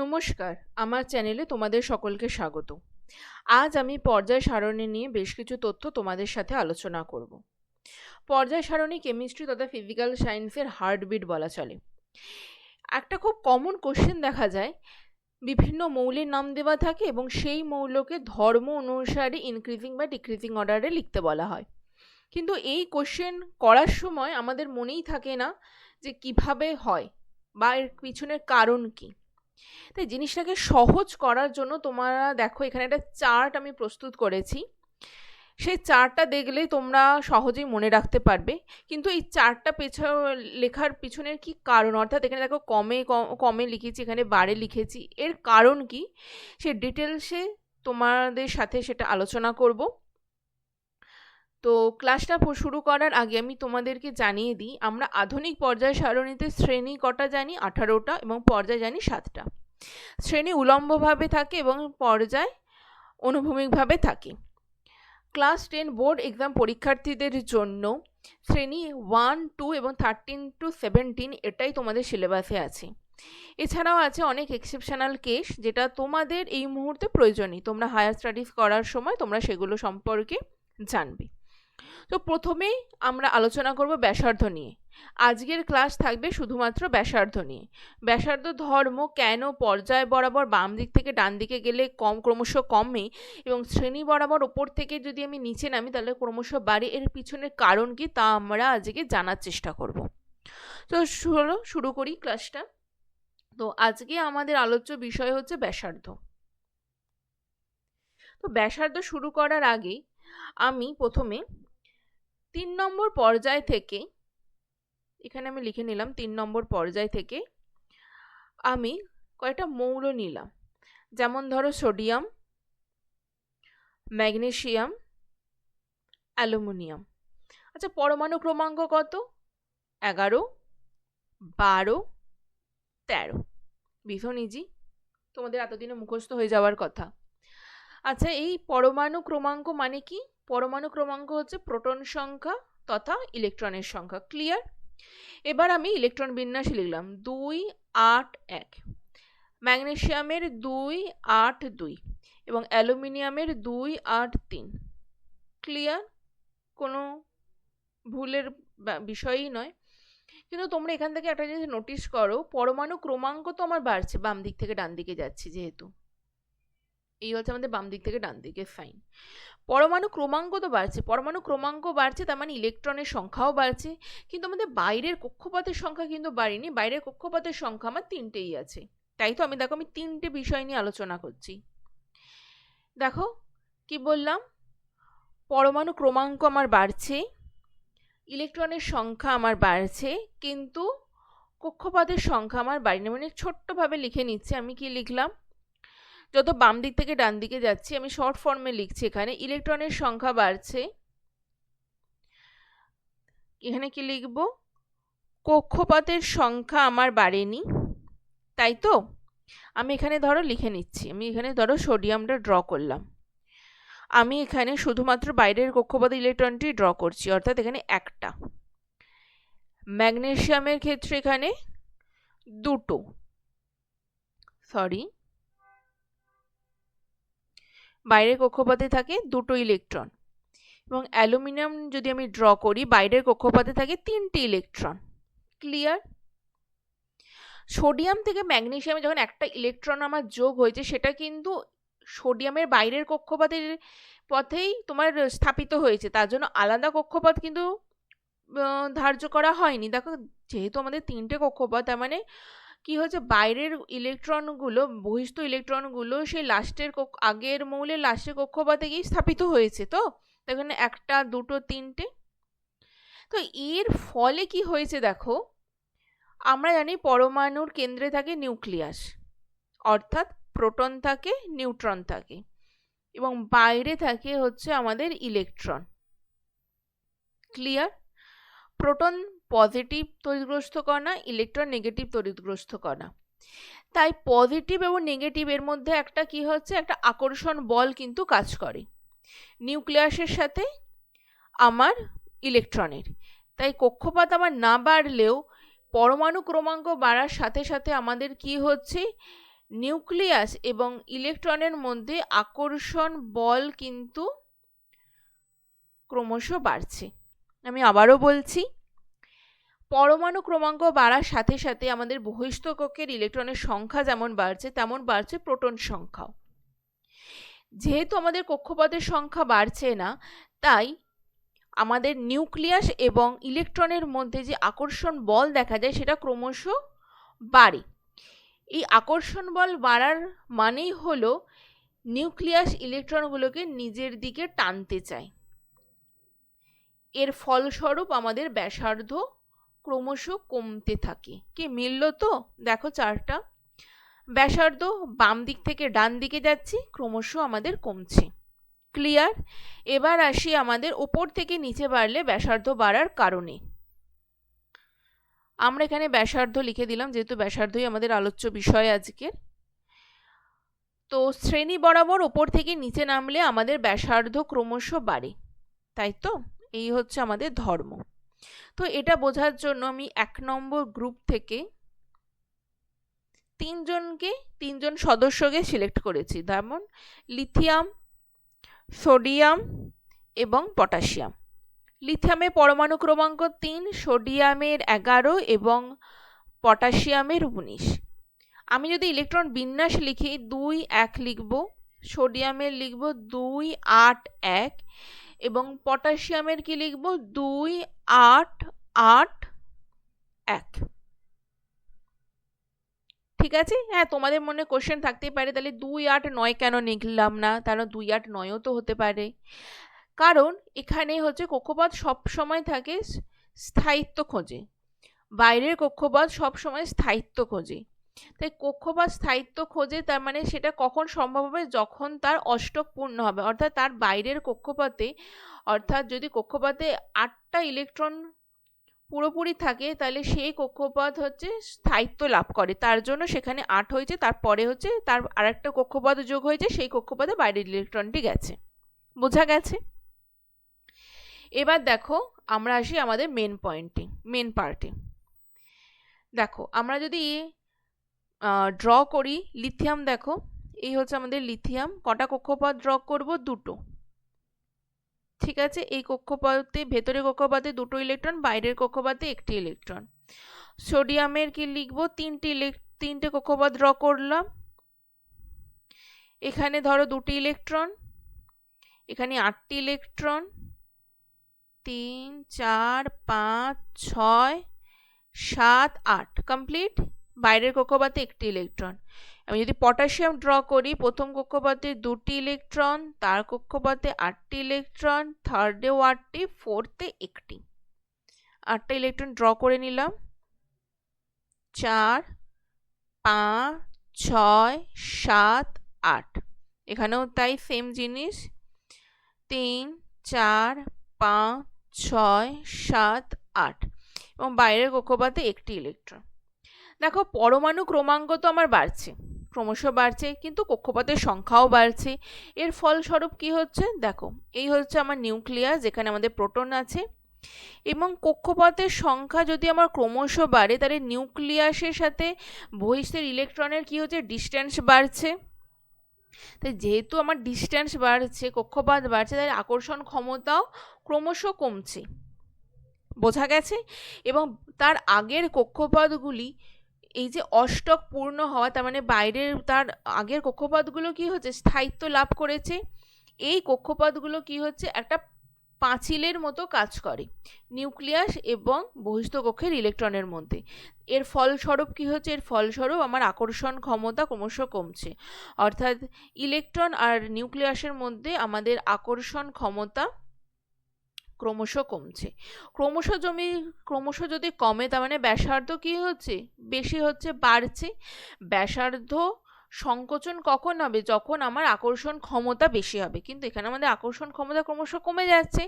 নমস্কার, আমার চ্যানেলে তোমাদের সকলকে স্বাগত। আজ আমি পর্যায় সারণী নিয়ে বেশ কিছু তথ্য তোমাদের সাথে আলোচনা করব। পর্যায় সারণী কেমিস্ট্রি তথা ফিজিক্যাল সায়েন্সের হার্টবিট বলা চলে। একটা খুব কমন কোশ্চেন দেখা যায়, বিভিন্ন মৌলের নাম দেওয়া থাকে এবং সেই মৌলকে ধর্ম অনুসারে ইনক্রিজিং বা ডিক্রিজিং অর্ডারে লিখতে বলা হয়। কিন্তু এই কোশ্চেন করার সময় আমাদের মনেই থাকে না যে কীভাবে হয় বা এর পিছনের কারণ কী। তাই জিনিসটাকে সহজ করার জন্য তোমরা দেখো, এখানে একটা চার্ট আমি প্রস্তুত করেছি। সেই চার্টটা দেখলেই তোমরা সহজেই মনে রাখতে পারবে। কিন্তু এই চার্টটা পেছা লেখার পিছনের কি কারণ? অর্থাৎ এখানে দেখো, কমে কমে লিখেছি, এখানে বারে লিখেছি। এর কারণ কি? সে ডিটেলসে তোমাদের সাথে সেটা আলোচনা করব। তো ক্লাসটা শুরু করার আগে আমি তোমাদেরকে জানিয়ে দিই, আমরা আধুনিক পর্যায় সারণীতে শ্রেণি কটা জানি? আঠারোটা এবং পর্যায় জানি সাতটা। শ্রেণি উলম্বভাবে থাকে এবং পর্যায় অনুভূমিকভাবে থাকে। ক্লাস টেন বোর্ড এক্সাম পরীক্ষার্থীদের জন্য শ্রেণি ওয়ান টু এবং থার্টিন টু সেভেন্টিন এটাই তোমাদের সিলেবাসে আছে। এছাড়াও আছে অনেক এক্সেপশনাল কেস যেটা তোমাদের এই মুহূর্তে প্রয়োজনীয়। তোমরা হায়ার স্টাডিজ করার সময় তোমরা সেগুলো সম্পর্কে জানবে। তো প্রথমেই আমরা আলোচনা করব ব্যাসার্ধ নিয়ে। আজকের ক্লাস থাকবে শুধুমাত্র ব্যাসার্ধ নিয়ে। ব্যাসার্ধ ধর্ম কেন পর্যায় বরাবর বাম দিক থেকে ডান দিকে গেলে কম ক্রমশ কমে এবং শ্রেণি বরাবর ওপর থেকে যদি আমি নিচে নামি, তাহলে ক্রমশ বাড়ে। এর পিছনের কারণ কি তা আমরা আজকে জানার চেষ্টা করব। তো চলো শুরু করি ক্লাসটা তো আজকে আমাদের আলোচ্য বিষয় হচ্ছে ব্যাসার্ধ। তো ব্যাসার্ধ শুরু করার আগে আমি প্রথমে তিন নম্বর পর্যায় থেকে, এখানে আমি লিখে নিলাম তিন নম্বর পর্যায় থেকে আমি কয়েকটা মৌল নিলাম। যেমন ধরো সোডিয়াম ম্যাগনেশিয়াম অ্যালুমিনিয়াম। আচ্ছা পরমাণু ক্রমাঙ্ক কত? এগারো, বারো, তেরো। ভীষণ ইজি তোমাদের এতদিনে মুখস্থ হয়ে যাওয়ার কথা। আচ্ছা এই পরমাণু ক্রমাঙ্ক মানে কি? পরমাণু ক্রমাঙ্ক হচ্ছে প্রোটন সংখ্যা তথা ইলেকট্রনের সংখ্যা, ক্লিয়ার? এবার আমি ইলেকট্রন বিন্যাস লিখলাম, দুই আট এক। ম্যাগনেশিয়ামের দুই আট দুই এবং অ্যালুমিনিয়ামের দুই আট তিন। ক্লিয়ার? কোনো ভুলের বিষয়ই নয়। কিন্তু তোমরা এখান থেকে একটা জিনিস নোটিস করো, পরমাণু ক্রমাঙ্ক তো আমার বাড়ছে বাম দিক থেকে ডান দিকে যাচ্ছে যেহেতু। এই হচ্ছে আমাদের বাম দিক থেকে ডান দিকে ফাইন পরমাণু ক্রমাঙ্ক তো বাড়ছে, পরমাণু ক্রমাঙ্ক বাড়ছে, তার মানে ইলেকট্রনের সংখ্যাও বাড়ছে, কিন্তু আমাদের বাইরের কক্ষপথের সংখ্যা কিন্তু বাড়েনি, বাইরের কক্ষপথের সংখ্যা আমার তিনটেই আছে। তাই তো আমি, দেখো আমি তিনটে বিষয় নিয়ে আলোচনা করছি। দেখো, কি বললাম? পরমাণু ক্রমাঙ্ক আমার বাড়ছে, ইলেকট্রনের সংখ্যা আমার বাড়ছে, কিন্তু কক্ষপথের সংখ্যা আমার বাড়িনি মানে ছোট্টভাবে লিখে নিচ্ছে, আমি কি লিখলাম? যত বাম দিক থেকে ডান দিকে যাচ্ছি, আমি শর্ট ফর্মে লিখছি এখানে ইলেকট্রনের সংখ্যা বাড়ছে। এখানে কি লিখব? কক্ষপথের সংখ্যা আমার বাড়েনি, তাই তো? আমি এখানে ধরো লিখে নিচ্ছি, আমি এখানে ধরো সোডিয়ামটা ড্র করলাম। আমি এখানে শুধুমাত্র বাইরের কক্ষপথ ইলেকট্রনটি ড্র করছি, অর্থাৎ এখানে একটা। ম্যাগনেশিয়ামের ক্ষেত্রে এখানে দুটো। সরি বাইরের কক্ষপথে থাকে দুটো ইলেকট্রন। এবং অ্যালুমিনিয়াম যদি আমি ড্র করি, বাইরের কক্ষপথে থাকে তিনটি ইলেকট্রন। ক্লিয়ার? সোডিয়াম থেকে ম্যাগনেশিয়ামে যখন একটা ইলেকট্রন আমার যোগ হয়েছে, সেটা কিন্তু সোডিয়ামের বাইরের কক্ষপথের পথেই তোমার স্থাপিত হয়েছে। তার জন্য আলাদা কক্ষপথ কিন্তু ধার্য করা হয়নি। দেখো, যেহেতু আমাদের তিনটে কক্ষপথ, তার মানে কি হচ্ছে বাইরের ইলেকট্রনগুলো বহিস্থ ইলেকট্রনগুলো সেই লাস্টের আগের মৌলের লাস্টের কক্ষপথে গিয়ে স্থাপিত হয়েছে তো এখানে একটা, দুটো, তিনটে। তো এর ফলে কি হয়েছে দেখো? আমরা জানি পরমাণুর কেন্দ্রে থাকে নিউক্লিয়াস। অর্থাৎ প্রোটন থাকে, নিউট্রন থাকে। এবং বাইরে থাকে হচ্ছে আমাদের ইলেকট্রন। ক্লিয়ার? প্রোটন পজিটিভ তড়িৎগ্রস্ত কণা ইলেকট্রন নেগেটিভ তড়িৎগ্রস্ত কণা। তাই পজিটিভ এবং নেগেটিভের মধ্যে একটা কি হচ্ছে? একটা আকর্ষণ বল কিন্তু কাজ করে। নিউক্লিয়াসের সাথে আমার ইলেকট্রনের তাই কক্ষপাত আমার না বাড়লেও পরমাণু ক্রমাঙ্ক বাড়ার সাথে সাথে আমাদের কি হচ্ছে? নিউক্লিয়াস এবং ইলেকট্রনের মধ্যে আকর্ষণ বল কিন্তু ক্রমশ বাড়ছে। আমি আবারও বলছি পরমাণু ক্রমাঙ্ক বাড়ার সাথে সাথে আমাদের বহিস্থ কক্ষের ইলেকট্রনের সংখ্যা যেমন বাড়ছে, তেমন বাড়ছে প্রোটন সংখ্যাও। যেহেতু আমাদের কক্ষপথের সংখ্যা বাড়ছে না, তাই আমাদের নিউক্লিয়াস এবং ইলেকট্রনের মধ্যে যে আকর্ষণ বল দেখা যায় সেটা ক্রমশ বাড়ে। এই আকর্ষণ বল বাড়ার মানেই হলো নিউক্লিয়াস ইলেকট্রনগুলোকে নিজের দিকে টানতে চায়। এর ফলস্বরূপ আমাদের ব্যাসার্ধ ক্রমশ কমতে থাকে। কি মিলল তো? দেখো চারটা। ব্যাসার্ধ বাম দিক থেকে ডান দিকে যাচ্ছি, ক্রমশ আমাদের কমছে। ক্লিয়ার? এবার আসি আমাদের ওপর থেকে নিচে বাড়লে ব্যাসার্ধ বাড়ার কারণে। আমরা এখানে ব্যাসার্ধ লিখে দিলাম, যেহেতু ব্যাসার্ধই আমাদের আলোচ্য বিষয় আজকের তো শ্রেণি বরাবর ওপর থেকে নিচে নামলে আমাদের ব্যাসার্ধ ক্রমশ বাড়ে। তাই তো? এই হচ্ছে আমাদের ধর্ম। তো এটা বোঝার জন্য আমি এক নম্বর গ্রুপ থেকে তিনজনকে, তিনজন সদস্যকে সিলেক্ট করেছি। যেমন লিথিয়াম সোডিয়াম এবং পটাশিয়াম লিথিয়ামের পরমাণু ক্রমাঙ্ক তিন সোডিয়ামের এগারো এবং পটাশিয়ামের উনিশ। আমি যদি ইলেকট্রন বিন্যাস লিখি, দুই এক লিখব সোডিয়ামের লিখব দুই আট এক এবং পটাশিয়ামের কি লিখব? দুই আট আট এক। ঠিক আছে? হ্যাঁ তোমাদের মনে কোশ্চেন থাকতেই পারে, তাহলে দুই আট নয় কেন লিখলাম না? তাহলে দুই আট নয়ও তো হতে পারে। কারণ এখানে হচ্ছে কক্ষপথ সব সময় থাকে স্থায়িত্ব খোঁজে। বাইরের কক্ষপথ সব সময় স্থায়িত্ব খোঁজে। তাই কক্ষপথ স্থায়িত্ব খোঁজে তার মানে সেটা কখন সম্ভব হবে? যখন তার অষ্টক পূর্ণ হবে। অর্থাৎ তার বাইরের কক্ষপথে, অর্থাৎ যদি কক্ষপথে আটটা ইলেকট্রন পুরোপুরি থাকে, তাহলে সেই কক্ষপথ হচ্ছে স্থায়িত্ব লাভ করে। তার জন্য সেখানে আট হয়েছে, তারপরে হচ্ছে তার আরেকটা কক্ষপথ যোগ হয়েছে, সেই কক্ষপথে বাইরের ইলেকট্রনটি গেছে। বোঝা গেছে? এবার দেখো, আমরা আসি আমাদের মেন পয়েন্টে মেন পার্টে দেখো, আমরা যদি ড্র করি। লিথিয়াম দেখো, এই হচ্ছে আমাদের লিথিয়াম কটা কক্ষপথ ড্র করব? দুটো। ঠিক আছে? এই কক্ষপথে ভেতরে কক্ষপথে দুটো ইলেকট্রন বাইরের কক্ষপথে একটি ইলেকট্রন সোডিয়ামের কি লিখব? তিনটি তিনটে কক্ষপথ ড্র করলাম। এখানে ধরো দুটি ইলেকট্রন এখানে আটটি ইলেকট্রন তিন, চার, পাঁচ, ছয়, সাত, আট। কমপ্লিট বাইরের কক্ষপথে একটি ইলেকট্রন। আমি যদি পটাশিয়াম ড্র করি, প্রথম কক্ষপথে দুটি ইলেকট্রন, তার কক্ষপথে আটটি ইলেকট্রন থার্ডেও আটটি ফোর্থে একটি। আটটা ইলেকট্রন ড্র করে নিলাম। চার, পাঁচ, ছয়, সাত, আট। এখানেও তাই সেম জিনিস। তিন, চার, পাঁচ, ছয়, সাত, আট। এবং বাইরের কক্ষপথে একটি ইলেকট্রন। দেখো, পরমাণু ক্রমাঙ্ক তো আমার বাড়ছে, ক্রমশ বাড়ছে, কিন্তু কক্ষপথের সংখ্যাও বাড়ছে। এর ফলস্বরূপ কি হচ্ছে? দেখো, এই হচ্ছে আমার নিউক্লিয়াস, যেখানে আমাদের প্রোটন আছে। এবং কক্ষপথের সংখ্যা যদি আমার ক্রমশ বাড়ে, তাহলে নিউক্লিয়াসের সাথে বহিষ্ঠের ইলেকট্রনের কি হচ্ছে? ডিস্ট্যান্স বাড়ছে। তাই যেহেতু আমার ডিস্ট্যান্স বাড়ছে, কক্ষপথ বাড়ছে তাই আকর্ষণ ক্ষমতাও ক্রমশ কমছে। বোঝা গেছে? এবং তার আগের কক্ষপথগুলি এই যে অষ্টক পূর্ণ হওয়া, তার মানে বাইরের তার আগের কক্ষপথগুলো কি হচ্ছে? স্থায়িত্ব লাভ করেছে। এই কক্ষপথগুলো কি হচ্ছে? একটা পাঁচিলের মতো কাজ করে নিউক্লিয়াস এবং বহিস্থ কক্ষের ইলেকট্রনের মধ্যে। এর ফলস্বরূপ কি হচ্ছে? এর ফলস্বরূপ আমার আকর্ষণ ক্ষমতা ক্রমশ কমছে। অর্থাৎ ইলেকট্রন আর নিউক্লিয়াসের মধ্যে আমাদের আকর্ষণ ক্ষমতা ক্রমশ কমছে। ক্রমশ জমি, ক্রমশ যদি কমে, তার মানে ব্যাসার্ধ কী হচ্ছে? বেশি হচ্ছে, বাড়ছে। ব্যাসার্ধ সংকোচন কখন হবে? যখন আমার আকর্ষণ ক্ষমতা বেশি হবে। কিন্তু এখানে আমাদের আকর্ষণ ক্ষমতা ক্রমশ কমে যাচ্ছে।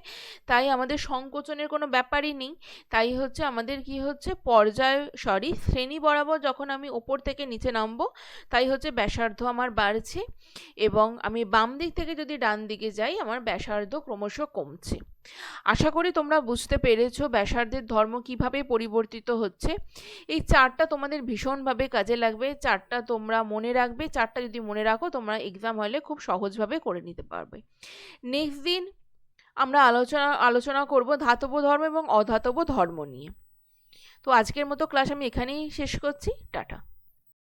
তাই আমাদের সংকোচনের কোনো ব্যাপারই নেই। তাই হচ্ছে আমাদের কি হচ্ছে? পর্যায় সরি শ্রেণি বরাবর যখন আমি ওপর থেকে নিচে নামবো, তাই হচ্ছে ব্যাসার্ধ আমার বাড়ছে এবং আমি বাম দিক থেকে যদি ডান দিকে যাই, আমার ব্যাসার্ধ ক্রমশ কমছে। আশা করি তোমরা বুঝতে পেরেছ ব্যাসার্ধের ধর্ম কীভাবে পরিবর্তিত হচ্ছে। এই চারটা তোমাদের ভীষণভাবে কাজে লাগবে, চারটা তোমরা মনে রাখবে, চারটা যদি মনে রাখো তোমরা এক্সাম হলে খুব সহজভাবে করে নিতে পারবে। নেক্সট দিন আমরা আলোচনা আলোচনা করব ধাতব ধর্ম এবং অধাতব ধর্ম নিয়ে। তো আজকের মতো ক্লাস আমি এখানেই শেষ করছি, টাটা।